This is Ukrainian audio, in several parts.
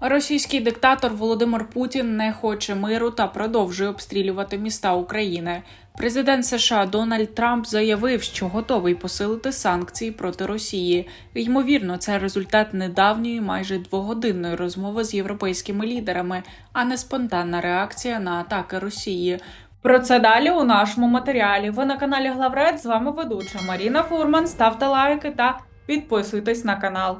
Російський диктатор Володимир Путін не хоче миру та продовжує обстрілювати міста України. Президент США Дональд Трамп заявив, що готовий посилити санкції проти Росії. Ймовірно, це результат недавньої майже двогодинної розмови з європейськими лідерами, а не спонтанна реакція на атаки Росії. Про це далі у нашому матеріалі. Ви на каналі Главред. З вами ведуча Маріна Фурман. Ставте лайки та підписуйтесь на канал.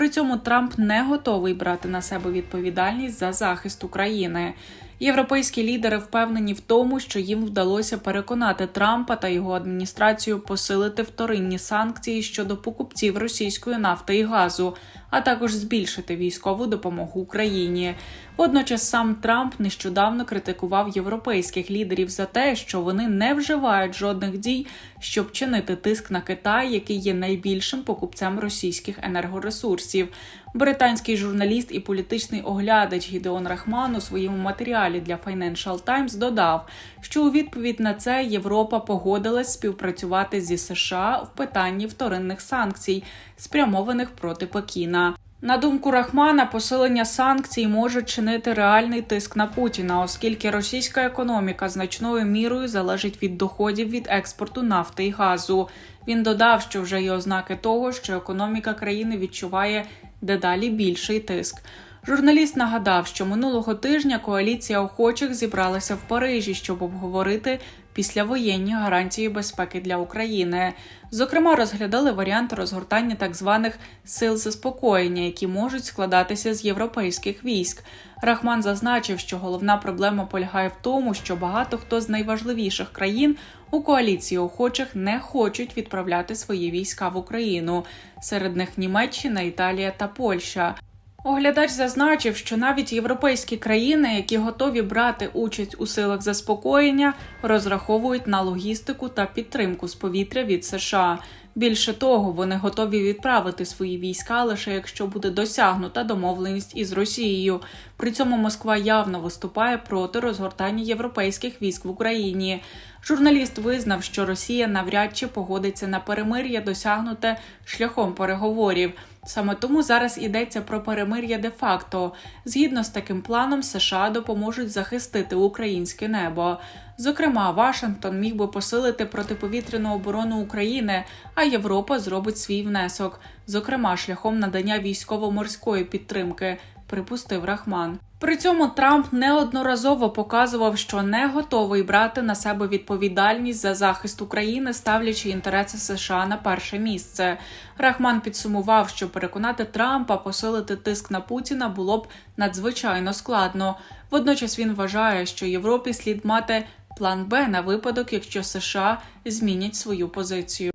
При цьому Трамп не готовий брати на себе відповідальність за захист України. Європейські лідери впевнені в тому, що їм вдалося переконати Трампа та його адміністрацію посилити вторинні санкції щодо покупців російської нафти і газу, а також збільшити військову допомогу Україні. Водночас сам Трамп нещодавно критикував європейських лідерів за те, що вони не вживають жодних дій, щоб чинити тиск на Китай, який є найбільшим покупцем російських енергоресурсів. Британський журналіст і політичний оглядач Гідеон Рахман у своєму матеріалі для Financial Times додав, що у відповідь на це Європа погодилась співпрацювати зі США в питанні вторинних санкцій, спрямованих проти Пекіна. На думку Рахмана, посилення санкцій може чинити реальний тиск на Путіна, оскільки російська економіка значною мірою залежить від доходів від експорту нафти і газу. Він додав, що вже є ознаки того, що економіка країни відчуває дедалі більший тиск. Журналіст нагадав, що минулого тижня коаліція охочих зібралася в Парижі, щоб обговорити післявоєнні гарантії безпеки для України. Зокрема, розглядали варіант розгортання так званих сил заспокоєння, які можуть складатися з європейських військ. Рахман зазначив, що головна проблема полягає в тому, що багато хто з найважливіших країн у коаліції охочих не хочуть відправляти свої війська в Україну. Серед них Німеччина, Італія та Польща. Оглядач зазначив, що навіть європейські країни, які готові брати участь у силах заспокоєння, розраховують на логістику та підтримку з повітря від США. Більше того, вони готові відправити свої війська лише якщо буде досягнута домовленість із Росією. При цьому Москва явно виступає проти розгортання європейських військ в Україні. Журналіст визнав, що Росія навряд чи погодиться на перемир'я, досягнуте шляхом переговорів. Саме тому зараз йдеться про перемир'я де-факто. Згідно з таким планом, США допоможуть захистити українське небо. Зокрема, Вашингтон міг би посилити протиповітряну оборону України, а Європа зробить свій внесок, зокрема шляхом надання військово-морської підтримки. Припустив Рахман. При цьому Трамп неодноразово показував, що не готовий брати на себе відповідальність за захист України, ставлячи інтереси США на перше місце. Рахман підсумував, що переконати Трампа посилити тиск на Путіна було б надзвичайно складно. Водночас він вважає, що Європі слід мати план Б на випадок, якщо США змінять свою позицію.